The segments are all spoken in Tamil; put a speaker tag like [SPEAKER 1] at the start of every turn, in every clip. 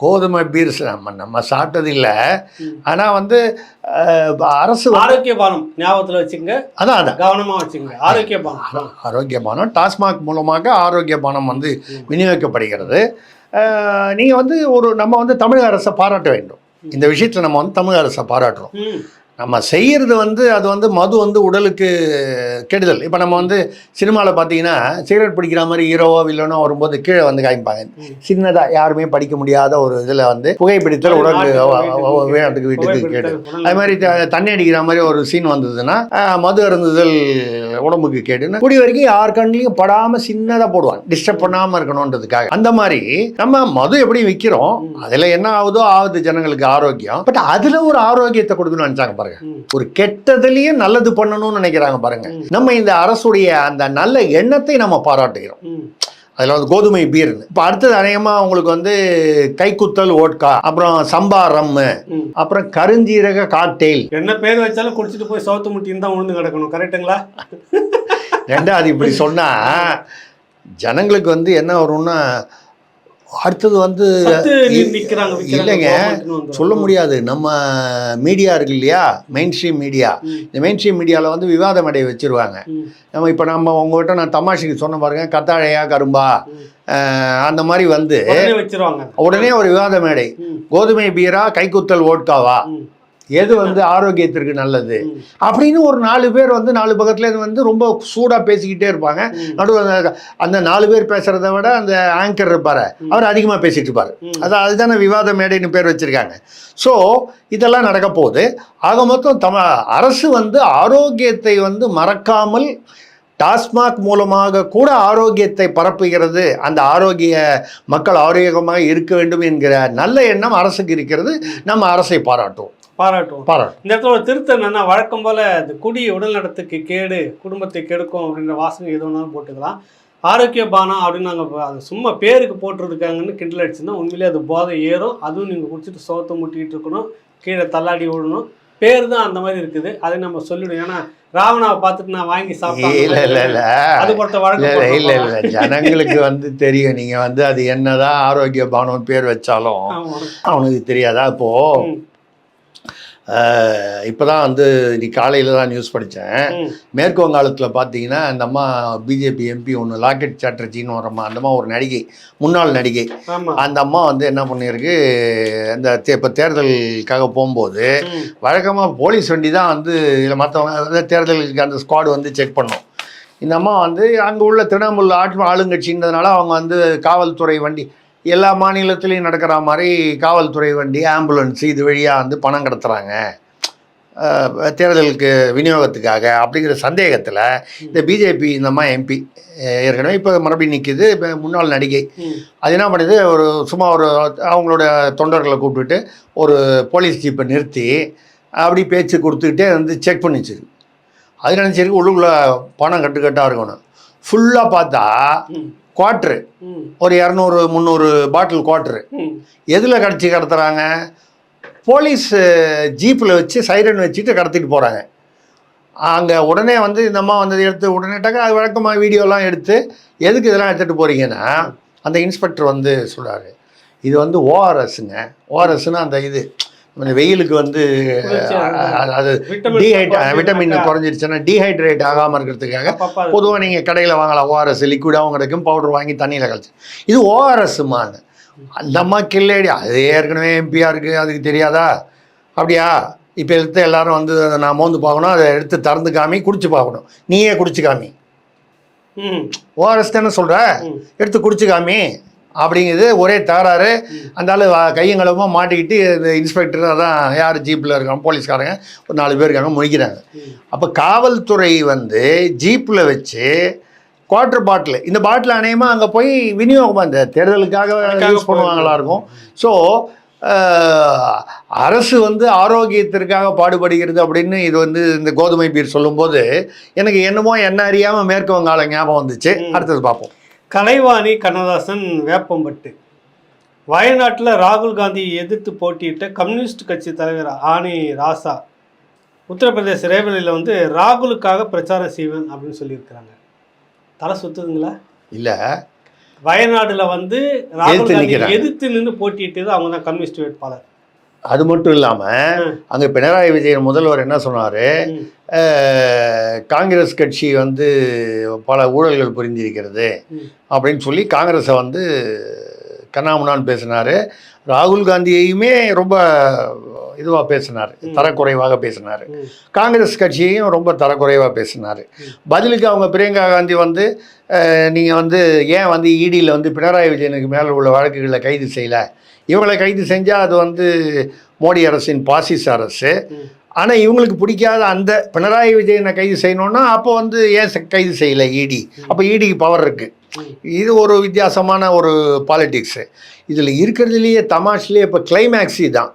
[SPEAKER 1] கோதுமை பீர்ஸ் நம்ம நம்ம சாப்பிட்டது இல்லை.
[SPEAKER 2] ம்.
[SPEAKER 1] ஆனால் வந்து அரசு
[SPEAKER 2] ஆரோக்கிய பானம் ஞாபகத்துல வச்சுங்க
[SPEAKER 1] அதான் அதான்.
[SPEAKER 2] கவனமா வச்சுங்க ஆரோக்கிய பானம்.
[SPEAKER 1] ஆரோக்கிய பானம். டாஸ்மாக் மூலமாக ஆரோக்கிய பானம் வந்து விநியோகிக்கப்படுகிறது. நீங்கள் வந்து ஒரு நம்ம வந்து தமிழக அரசை பாராட்ட வேண்டும். இந்த விஷயத்தில் நம்ம வந்து தமிழக அரசை பாராட்டுறோம். நம்ம செய்கிறது வந்து அது வந்து மது வந்து உடலுக்கு கெடுதல். இப்போ நம்ம வந்து சினிமாவில் பார்த்தீங்கன்னா சிகரெட் பிடிக்கிற மாதிரி ஹீரோவோ வில்லனோ வரும்போது கீழே வந்து காமிப்பாங்க. சின்னதாக யாருமே படிக்க முடியாத ஒரு இதில் வந்து புகைப்பிடித்தல் உடலுக்கு வீட்டுக்கு வீட்டுக்கு கேடு. அது மாதிரி தண்ணி அடிக்கிற மாதிரி ஒரு சீன் வந்ததுன்னா மது அருந்துதல் உடம்புக்கு கேடுன்னு கூடி வரைக்கும் யார் கண்ணிலையும் படாமல் சின்னதாக போடுவாங்க. டிஸ்டர்ப் பண்ணாமல் இருக்கணுன்றதுக்காக. அந்த மாதிரி நம்ம மது எப்படி விற்கிறோம் அதில் என்ன ஆகுதோ ஆகுது ஜனங்களுக்கு ஆரோக்கியம். பட் அதில் ஒரு ஆரோக்கியத்தை கொடுக்கணும்னு நினச்சாங்க பாருங்க.
[SPEAKER 2] ம்.
[SPEAKER 1] ஒரு கெட்டதுலயும் நல்லது பண்ணணும்னு நினைக்கிறாங்க பாருங்க. நம்ம இந்த அரசுடைய அந்த நல்ல எண்ணத்தை நம்ம பாராட்டுகிறோம். அதில் வந்து கோதுமை பீர்னு. இப்போ அடுத்தது அநேகமாக உங்களுக்கு வந்து கைக்குத்தல் ஓட்கா அப்புறம் சம்பா ரம்மு. அப்புறம் கருஞ்சீரக காக்டெயில்.
[SPEAKER 2] என்ன பேர் வச்சாலும் குடிச்சிட்டு போய் சோத்து முட்டின்னு தான் உழுந்து கிடக்கணும். கரெக்ட்டுங்களா?
[SPEAKER 1] ரெண்டாவது இப்படி சொன்னா ஜனங்களுக்கு வந்து என்ன வரும்னா அடுத்தது வந்து இல்லைங்க. சொல்ல முடியாது. நம்ம மீடியா இருக்கு இல்லையா? மெயின் ஸ்ட்ரீம் மீடியா இந்த மெயின் ஸ்ட்ரீம் மீடியாவில் வந்து விவாத மேடை வச்சிருவாங்க. நம்ம இப்போ நம்ம உங்ககிட்ட நான் தமாஷுக்கு சொன்ன பாருங்க கத்தாழையா கரும்பா அந்த மாதிரி வந்து
[SPEAKER 2] உடனே வச்சிருவாங்க.
[SPEAKER 1] உடனே ஒரு விவாத மேடை. கோதுமை பீரா கைக்குத்தல் ஓட்காவா எது வந்து ஆரோக்கியத்திற்கு நல்லது. அப்படின்னு ஒரு நாலு பேர் வந்து நாலு பக்கத்துல இருந்து வந்து ரொம்ப சூடாக பேசிக்கிட்டே இருப்பாங்க. நடுவில் அந்த- நாலு பேர் பேசுறத விட அந்த ஆங்கர் இருப்பாரு. அவர் அதிகமாக பேசிட்டு இருப்பாரு.
[SPEAKER 2] ம்.
[SPEAKER 1] அது அதுதானே விவாத மேடைன்னு பேர் வச்சிருக்காங்க. ஸோ இதெல்லாம் நடக்க போகுது. ஆக மொத்தம் தம அரசு வந்து ஆரோக்கியத்தை வந்து மறக்காமல் டாஸ்மாக் மூலமாக கூட ஆரோக்கியத்தை பரப்புகிறது. அந்த ஆரோக்கிய மக்கள் ஆரோக்கியமாக இருக்க வேண்டும் என்கிற நல்ல எண்ணம் அரசுக்கு இருக்கிறது. நம்ம அரசை பாராட்டுவோம்.
[SPEAKER 2] பாராட்டுவோம்.
[SPEAKER 1] பாராட்டும்
[SPEAKER 2] இந்த இடத்துல ஒரு திருத்தம் என்னன்னா வழக்கம் போல இந்த குடி உடல் நலத்துக்கு கேடு குடும்பத்தை கெடுக்கும் அப்படின்ற வாசகம் எது வேணாலும் போட்டுக்கலாம். ஆரோக்கிய பானம் அப்படின்னு நாங்கள் அது சும்மா பேருக்கு போட்டிருக்காங்கன்னு கிண்டல் அடிச்சுன்னா உண்மையிலேயே அது போதை ஏறும். அதுவும் நீங்கள் குடிச்சிட்டு சோத்தை முட்டிக்கிட்டு இருக்கணும் கீழே தள்ளாடி விடணும் பேர் தான் அந்த மாதிரி இருக்குது. அதை நம்ம சொல்லிடுவோம். ஏன்னா ராவணாவை பார்த்துட்டு நான் வாங்கி
[SPEAKER 1] இல்ல இல்ல இல்ல.
[SPEAKER 2] அது பொறுத்த
[SPEAKER 1] இல்ல
[SPEAKER 2] வழக்கு
[SPEAKER 1] இல்ல இல்ல. ஜனங்களுக்கு வந்து தெரியும். நீங்க வந்து அது என்னதான் ஆரோக்கிய பானம் பேர் வச்சாலும். அவனுக்கு தெரியாதா? இப்போ இப்பதான் வந்து நீ காலையில தான் நியூஸ் படிச்சேன்.
[SPEAKER 2] ம்,
[SPEAKER 1] மேற்கு வங்காளத்தில் பார்த்தீங்கன்னா அந்த அம்மா பிஜேபி எம்பி ஒன்று லாக்கெட் சாட்டர்ஜின்னு ஒரு அம்மா அந்த அம்மா ஒரு நடிகை முன்னாள் நடிகை. அந்த அம்மா வந்து என்ன பண்ணியிருக்கு இந்த தே இப்போ தேர்தலுக்காக போகும்போது வழக்கமாக போலீஸ் வண்டி தான் வந்து இதில் மற்றவங்க தேர்தலுக்கு அந்த ஸ்குவாடு வந்து செக் பண்ணும். இந்த அம்மா வந்து அங்கே உள்ள திரிணாமுல் ஆட்சி ஆளுங்கட்சின்றதுனால அவங்க வந்து காவல்துறை வண்டி எல்லா மாநிலத்திலையும் நடக்கிற மாதிரி காவல்துறை வண்டி ஆம்புலன்ஸ் இது வழியாக வந்து பணம் கடத்துறாங்க. அஹ், தேர்தலுக்கு விநியோகத்துக்காக அப்படிங்கிற சந்தேகத்தில் இந்த பிஜேபி இந்த அம்மா எம்பி ஏற்கனவே இப்போ மறுபடியும் நிற்கிது இப்போ முன்னாள் நடிகை. அது என்ன பண்ணுது? ஒரு சும்மா ஒரு அவங்களோட தொண்டர்களை கூப்பிட்டுட்டு ஒரு போலீஸ் ஜீப்பை நிறுத்தி அப்படி பேச்சு கொடுத்துக்கிட்டே வந்து செக் பண்ணிச்சு. அது நினச்சிருக்கு உள்ளுக்குள்ளே பணம் கட்டுக்கட்டாக இருக்கணும். ஃபுல்லாக பார்த்தா குவாட்ரு ஒரு இரநூறு முந்நூறு பாட்டில் குவாட்ரு. எதில் கடத்தி கடத்துறாங்க? போலீஸ் ஜீப்பில் வச்சு சைரன் வச்சுட்டு கடத்திட்டு போகிறாங்க அங்கே உடனே வந்து இந்த அம்மா வந்து எடுத்து உடனேட்டாக்க அது வழக்கமாக வீடியோலாம் எடுத்து எதுக்கு இதெல்லாம் எடுத்துகிட்டு போகிறீங்கன்னா அந்த இன்ஸ்பெக்டர் வந்து சொல்றாரு. இது வந்து ஓஆர்எஸ்ங்க ஓஆர்எஸ்னா அந்த இது வெயிலுக்கு வந்து அது டீஹைட் விட்டமின் குறைஞ்சிருச்சுன்னா டீஹைட்ரேட் ஆகாமல் இருக்கிறதுக்காக பொதுவாக நீங்கள் கடையில் வாங்கலாம். ஓஆர்எஸ் லிக்விடாகவும் கிடைக்கும். பவுடர் வாங்கி தண்ணியில் கழிச்சு இது ஓஆர்எஸ்மான்னு அந்த அம்மா கில்லேடி அது ஏற்கனவே எம்பியாக இருக்குது அதுக்கு தெரியாதா? அப்படியா? இப்போ எடுத்து எல்லாரும் வந்து அதை நான் மோந்து பார்க்கணும். அதை எடுத்து திறந்து காமி குடிச்சு பார்க்கணும். நீயே குடிச்சு காமி.
[SPEAKER 2] ம்,
[SPEAKER 1] ஓஆர்எஸ் தானே சொல்கிற. எடுத்து குடிச்சு காமி. அப்படிங்கிறது ஒரே தகராறு. அந்த ஆள் கையங்களவுமா மாட்டிக்கிட்டு இந்த இன்ஸ்பெக்டர் அதான் யார் ஜீப்பில் இருக்காங்க போலீஸ்காரங்க ஒரு நாலு பேர் இருக்காங்க முழிக்கிறாங்க.
[SPEAKER 2] ம்.
[SPEAKER 1] அப்போ காவல்துறை வந்து ஜீப்பில் வச்சு குவார்டர் பாட்டில் இந்த பாட்டில் அநேகமாக அங்கே போய் விநியோகம் அந்த தேர்தலுக்காக யூஸ் பண்ணுவாங்களா இருக்கும். ஸோ அரசு வந்து ஆரோக்கியத்திற்காக பாடுபடுகிறது அப்படின்னு இது வந்து இந்த கோதுமை பீர் சொல்லும்போது எனக்கு என்னமோ என்ன அறியாமல் மேற்கு வங்காள ஞாபகம் வந்துச்சு. அடுத்தது பார்ப்போம்.
[SPEAKER 2] கலைவாணி கண்ணதாசன் வேப்பம்பட்டு. வயநாட்டில் ராகுல் காந்தியை எதிர்த்து போட்டியிட்ட கம்யூனிஸ்ட் கட்சி தலைவர் ஆனி ராசா உத்தரப்பிரதேச ரேவலியில் வந்து ராகுலுக்காக பிரச்சாரம் செய்வேன் அப்படின்னு சொல்லியிருக்கிறாங்க. தலை சுத்துதுங்களா?
[SPEAKER 1] இல்லை.
[SPEAKER 2] வயநாடுல வந்து ராகுல் காந்தி. எதிர்த்து நின்று போட்டியிட்டது அவங்க தான் கம்யூனிஸ்ட் வேட்பாளர்.
[SPEAKER 1] அது மட்டும் இல்லாமல். அங்கே பினராயி விஜயன் முதல்வர் என்ன சொன்னார். காங்கிரஸ் கட்சி வந்து பல ஊழல்கள் புரிந்திருக்கிறது. அப்படின்னு சொல்லி காங்கிரஸை வந்து கண்ணாமுன்னான்னு பேசினார் ராகுல் காந்தியையுமே ரொம்ப இதுவாக பேசினார். தரக்குறைவாக பேசினார். காங்கிரஸ் கட்சியையும் ரொம்ப தரக்குறைவாக பேசினார் பதிலுக்கு அவங்க பிரியங்கா காந்தி வந்து நீங்கள் வந்து ஏன் வந்து இடியில் வந்து பினராயி விஜயனுக்கு மேலே உள்ள வழக்குகளை கைது செய்யலை இவங்களை கைது செஞ்சால் அது வந்து மோடி அரசின் பாசிச அரசு. ஆனால் இவங்களுக்கு பிடிக்காத அந்த பினராயி விஜயனை கைது செய்யணும்னா அப்போ வந்து ஏன் கைது செய்யலை இடி அப்போ இடிக்கு பவர் இருக்குது. இது ஒரு வித்தியாசமான ஒரு பாலிடிக்ஸு இதில் இருக்கிறதுலையே தமாஷ்லேயே இப்போ கிளைமேக்ஸி தான்.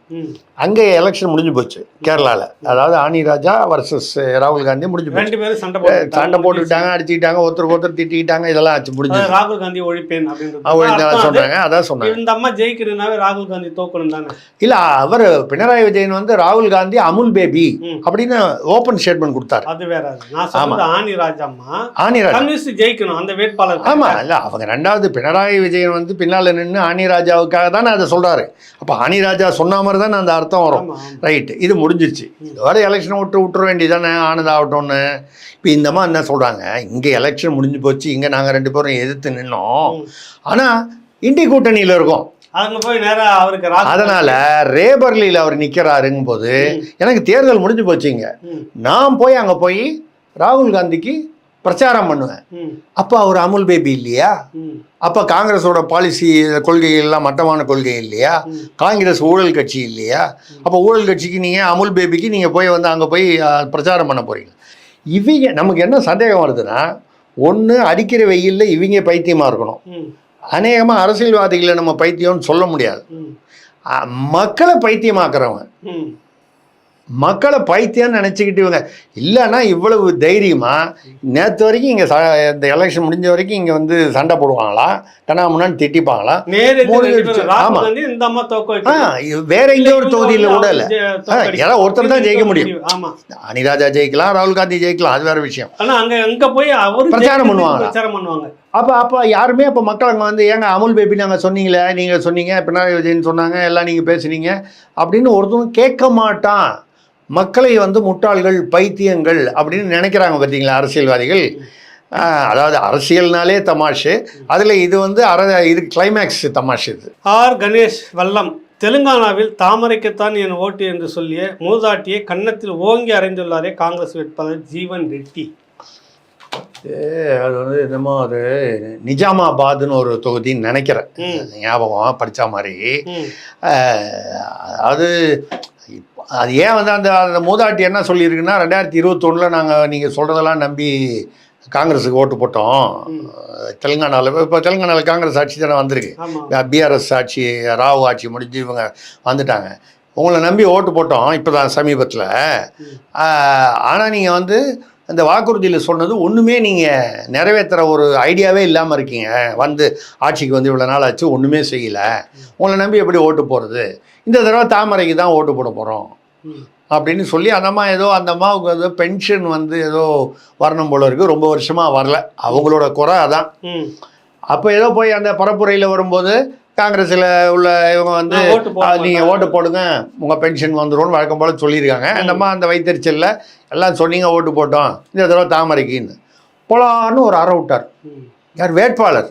[SPEAKER 1] அங்கே எலெக்ஷன் முடிஞ்சு போச்சு கேரளாவில் அதாவது ஆனி ராஜா வர்சஸ் ராகுல் காந்தி முடிஞ்சு போச்சு.
[SPEAKER 2] ரெண்டு பேரும் சண்டை
[SPEAKER 1] சண்டை போட்டுக்கிட்டாங்க அடிச்சுக்கிட்டாங்க ஒருத்தருக்கு ஒருத்தர் திட்டிக்கிட்டாங்க இதெல்லாம் ஆச்சு முடிஞ்சு
[SPEAKER 2] ராகுல் காந்தி ஒழிப்பேன் அது.
[SPEAKER 1] சொன்னாங்க அதான் சொன்னாங்க.
[SPEAKER 2] இந்த அம்மா ஜெயிக்கிறதுனாவே ராகுல் காந்தி தோக்கணும் தானே.
[SPEAKER 1] இல்லை அவர் பினராயி விஜயன் வந்து ராகுல் காந்தி அமுல் பேபி. அப்படின்னு ஓப்பன் ஸ்டேட்மெண்ட் கொடுத்தாரு.
[SPEAKER 2] அது வேற சொல்றது ஆனி ராஜாம்மா.
[SPEAKER 1] ஆனி ராஜா.
[SPEAKER 2] கம்யூனிஸ்ட் ஜெயிக்கணும் அந்த வேட்பாளர்
[SPEAKER 1] ஆமா இல்ல அவங்க ரெண்டாவது பினராயி விஜயன் வந்து பின்னால நின்று ஆனி ராஜாவுக்காக தானே அதை சொல்றாரு. அப்ப ஆனி ராஜா சொன்ன மாதிரி தானே அந்த அர்த்தம் வரும்.
[SPEAKER 2] ஆமா, ஆமா.
[SPEAKER 1] ரைட் இது முடிஞ்சிருச்சு. இதோட எலெக்ஷனை விட்டு விட்டுற வேண்டியதானே ஆனதாகட்டும்னு இப்போ இந்த மாதிரி என்ன சொல்றாங்க? இங்க எலெக்ஷன் முடிஞ்சு போச்சு. இங்க நாங்க ரெண்டு பேரும் எதிர்த்து நின்னோம்.
[SPEAKER 2] ம்.
[SPEAKER 1] ஆனா இண்டி கூட்டணியில இருக்கோம்.
[SPEAKER 2] அங்க போய் நேரா அவருக்கு ராகுல்
[SPEAKER 1] அதனால ரேபர்லியில் அவர் நிற்கிறாருங்கும் போது எனக்கு தேர்தல் முடிஞ்சு போச்சுங்க நான் போய் அங்கே போய் ராகுல் காந்திக்கு பிரச்சாரம் பண்ணுவேன். அப்போ அவர் அமுல் பேபி இல்லையா? அப்போ காங்கிரஸோட பாலிசி கொள்கைகள்லாம் மட்டமான கொள்கை இல்லையா. காங்கிரஸ் ஊழல் கட்சி இல்லையா? அப்போ ஊழல் கட்சிக்கு நீங்கள் அமுல் பேபிக்கு நீங்கள் போய் வந்து அங்கே போய் பிரச்சாரம் பண்ண போகிறீங்க இவங்க நமக்கு என்ன சந்தேகம் வருதுன்னா ஒன்று அடிக்கிற வெயிலில் இவங்க பைத்தியமாக இருக்கணும். அநேகமாக அரசியல்வாதிகளை நம்ம பைத்தியம்னு சொல்ல முடியாது. மக்களை பைத்தியமாக்குறவங்க. மக்களை பைத்தியம்னு நினச்சிக்கிட்டு இவங்க. இல்லைன்னா இவ்வளவு தைரியமாக நேற்று வரைக்கும் இங்கே ச இந்த எலெக்ஷன் முடிஞ்ச வரைக்கும் இங்கே வந்து சண்டை போடுவாங்களா? கண்ணாமுன்னான்னு திட்டிப்பாங்களா?
[SPEAKER 2] நேரு எதிர்
[SPEAKER 1] மோடி
[SPEAKER 2] ரெண்டு பேரும்.
[SPEAKER 1] அடிச்சு-
[SPEAKER 2] ராகுல்
[SPEAKER 1] ஆமா.
[SPEAKER 2] காந்தி இந்த அம்மா தோக்க
[SPEAKER 1] ஆ வேற எங்கேயோ ஒரு தொகுதியில் கூட இல்லை. ஏன்னா ஒருத்தர் தான் ஜெயிக்க முடியும்.
[SPEAKER 2] ஆமா.
[SPEAKER 1] அனிராஜா ஜெயிக்கலாம் ராகுல் காந்தி ஜெயிக்கலாம் அது வேற விஷயம்.
[SPEAKER 2] ஆனா அங்க அங்க போய் அவரு
[SPEAKER 1] பிரச்சாரம் பண்ணுவாங்க.
[SPEAKER 2] பிரச்சாரம் பண்ணுவாங்க.
[SPEAKER 1] அப்போ அப்போ யாருமே அப்போ மக்கள் அங்கே வந்து ஏங்க அமுல் பேபி நாங்கள் சொன்னீங்களே நீங்கள் சொன்னீங்க பினராயி விஜயன் சொன்னாங்க எல்லாம் நீங்கள் பேசுனீங்க அப்படின்னு ஒருத்தரும் கேட்க மாட்டான். மக்களை வந்து முட்டாள்கள் பைத்தியங்கள் அப்படின்னு நினைக்கிறாங்க பார்த்தீங்களா அரசியல்வாதிகள்? அதாவது அரசியல்னாலே தமாஷு. அதில் இது வந்து அர இது கிளைமேக்ஸ் தமாஷு இது.
[SPEAKER 2] ஆர். கணேஷ் வல்லம் தெலுங்கானாவில் தாமரைக்குத்தான் என் ஓட்டு என்று சொல்லிய மூதாட்டியை கன்னத்தில் ஓங்கி அறைந்துள்ளாரே காங்கிரஸ் வேட்பாளர் ஜீவன் ரெட்டி.
[SPEAKER 1] அது வந்து என்னமோ அது நிஜாமாபாத்னு ஒரு தொகுதின்னு நினைக்கிறேன். ஞாபகம் படித்த மாதிரி. ஆஹ், அது ஏன் வந்து அந்த அந்த மூதாட்டி என்ன சொல்லியிருக்குன்னா ரெண்டாயிரத்தி இருபத்தொன்னில் நாங்கள் நீங்கள் சொல்கிறதெல்லாம் நம்பி காங்கிரஸுக்கு ஓட்டு போட்டோம். தெலுங்கானாவில் இப்போ தெலுங்கானாவில் காங்கிரஸ் ஆட்சி தானே வந்திருக்கு. பிஆர்எஸ் ஆட்சி ராவ் ஆட்சி முடிஞ்சு இவங்க வந்துட்டாங்க. உங்களை நம்பி ஓட்டு போட்டோம் இப்போ தான் சமீபத்தில் ஆனால் நீங்கள் வந்து அந்த வாக்குறுதியில் சொன்னது ஒன்றுமே நீங்கள் நிறைவேற்றுற ஒரு ஐடியாவே இல்லாமல் இருக்கீங்க. வந்து ஆட்சிக்கு வந்து இவ்வளோ நாள் ஆச்சு ஒன்றுமே செய்யலை. உங்களை நம்பி எப்படி ஓட்டு போகிறது இந்த தடவை தாமரைக்கு தான் ஓட்டு போட போகிறோம் அப்படின்னு சொல்லி அந்த அம்மா ஏதோ அந்த அம்மாவுக்கு ஏதோ பென்ஷன் வந்து ஏதோ வரணும் போல இருக்குது ரொம்ப வருஷமாக வரல. அவங்களோட குறை அதான். அப்போ ஏதோ போய் அந்த பரப்புரையில் வரும்போது காங்கிரஸில் உள்ள இவங்க வந்து நீங்கள். ஓட்டு போடுங்க. உங்கள் பென்ஷன் வந்துரும்னு வழக்கம் போல் சொல்லியிருக்காங்க. அந்தம்மா அந்த வைத்தறிச்சலில் எல்லாம் சொன்னீங்க ஓட்டு போட்டோம். இந்த தடவை தாமரைக்குன்னு. போலான்னு ஒரு அற விட்டார். யார்? வேட்பாளர்.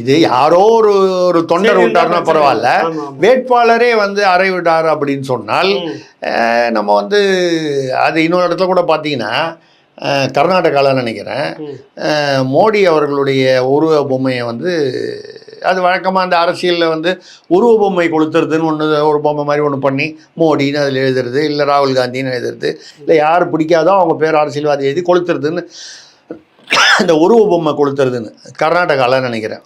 [SPEAKER 1] இது யாரோ ஒரு ஒரு தொண்டர் விட்டார்னா பரவாயில்ல. வேட்பாளரே வந்து அறை விட்டார் அப்படின்னு சொன்னால் நம்ம வந்து அது இன்னொரு இடத்துல கூட பார்த்தீங்கன்னா கர்நாடகாவில் நினைக்கிறேன். மோடி அவர்களுடைய உருவ பொம்மையை வந்து அது வழக்கமாக அந்த அரசியலில் வந்து உருவ பொம்மை கொளுத்துறதுன்னு ஒன்று ஒரு பொம்மை மாதிரி ஒன்று பண்ணி மோடின்னு அதில் எழுதுறது இல்லை ராகுல் காந்தின்னு எழுதுறது இல்லை யார் பிடிக்காதோ அவங்க பேர் அரசியல்வாதி எழுதி கொளுத்துறதுன்னு இந்த உருவ பொம்மை கொளுத்துறதுன்னு கர்நாடகாவில் நினைக்கிறேன்.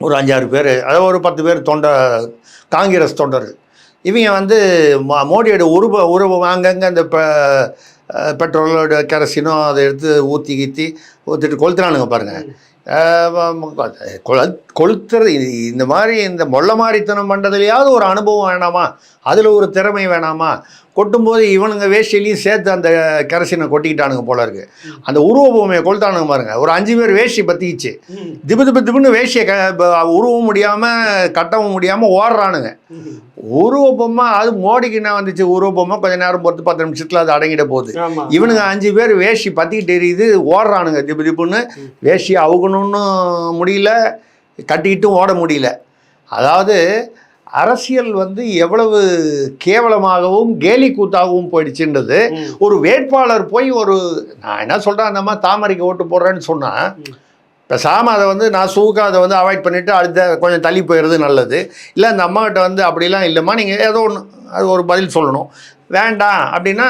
[SPEAKER 1] ஒரு அஞ்சாறு பேர் அதாவது ஒரு பத்து பேர் தொண்ட காங்கிரஸ் தொண்டர்கள் இவங்க வந்து மோடியோட உருவ உருவம் அங்கங்கே அந்த பெட்ரோலோட கெரசினோ அதை எடுத்து ஊற்றி கீத்தி ஊற்றிட்டு கொளுத்துறானுங்க பாருங்கள் கொளுத்துறது இந்த மாதிரி இந்த மொள்ள மாதிரித்தனம் பண்ணுறதுலையாவது ஒரு அனுபவம் வேணாமா? அதில் ஒரு திறமை வேணாமா? கொட்டும்போது இவனுங்க வேஷ்டிலையும் சேர்த்து அந்த கரசினை கொட்டிக்கிட்டானுங்க போல இருக்கு. அந்த உருவ பொம்மையை கொளுத்தானுங்க பாருங்க. ஒரு அஞ்சு பேர் வேஷ்டி பற்றிச்சு
[SPEAKER 2] ம்.
[SPEAKER 1] திபு திபு திபுன்னு வேஷ்டியை க உருவவும் முடியாமல் கட்டவும் முடியாமல் ஓடுறானுங்க. உருவ பொம்மை அது மோடிக்கு என்ன வந்துச்சு? உருவ பொம்மை கொஞ்ச நேரம் பொறுத்து பத்து நிமிஷத்தில் அது அடங்கிட போகுது. இவனுங்க அஞ்சு பேர் வேஷ்டி பற்றிக்கிட்டு எரியுது ஓடுறானுங்க திப்பு திப்புன்னு வேஷ்டி அவுகணும்னு முடியல கட்டிக்கிட்டும் ஓட முடியல. அதாவது அரசியல் வந்து எவ்வளவு கேவலமாகவும் கேலி கூத்தாகவும் போயிடுச்சுன்றது. ஒரு வேட்பாளர் போய் ஒரு நான் என்ன சொல்கிறேன் அந்த மாதிரி தாமரைக்கு ஓட்டு போடுறேன்னு சொன்னால். பேசாமல் அதை வந்து நான் சூக்க அதை வந்து அவாய்ட் பண்ணிவிட்டு அடுத்த கொஞ்சம் தள்ளி போயிடுறது நல்லது இல்லை அந்த அம்மாகிட்ட வந்து அப்படிலாம் இல்லைம்மா நீங்கள் ஏதோ ஒன்று அது ஒரு பதில் சொல்லணும் வேண்டாம் அப்படின்னா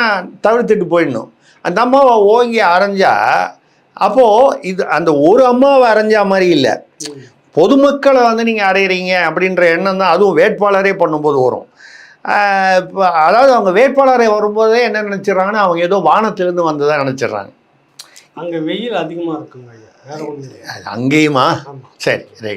[SPEAKER 1] தவிர்த்துட்டு போயிடணும் அந்த அம்மாவை ஓங்கி அரைஞ்சா அப்போது இது அந்த ஒரு அம்மாவை அரைஞ்சா மாதிரி இல்லை. பொதுமக்களை வந்து நீங்கள் அறையிறீங்க அப்படின்ற எண்ணம் தான் அதுவும் வேட்பாளரே பண்ணும்போது வரும். இப்ப அதாவது அவங்க வேட்பாளரை வரும்போதே என்ன நினச்சிடுறாங்கன்னா அவங்க ஏதோ வானத்திலேருந்து வந்ததாக நினச்சிடுறாங்க.
[SPEAKER 2] அங்க வெயில் அதிகமா இருக்குங்க ஐயா. வேற இல்லையா?
[SPEAKER 1] அது அங்கேயுமா? சரி ரைட்.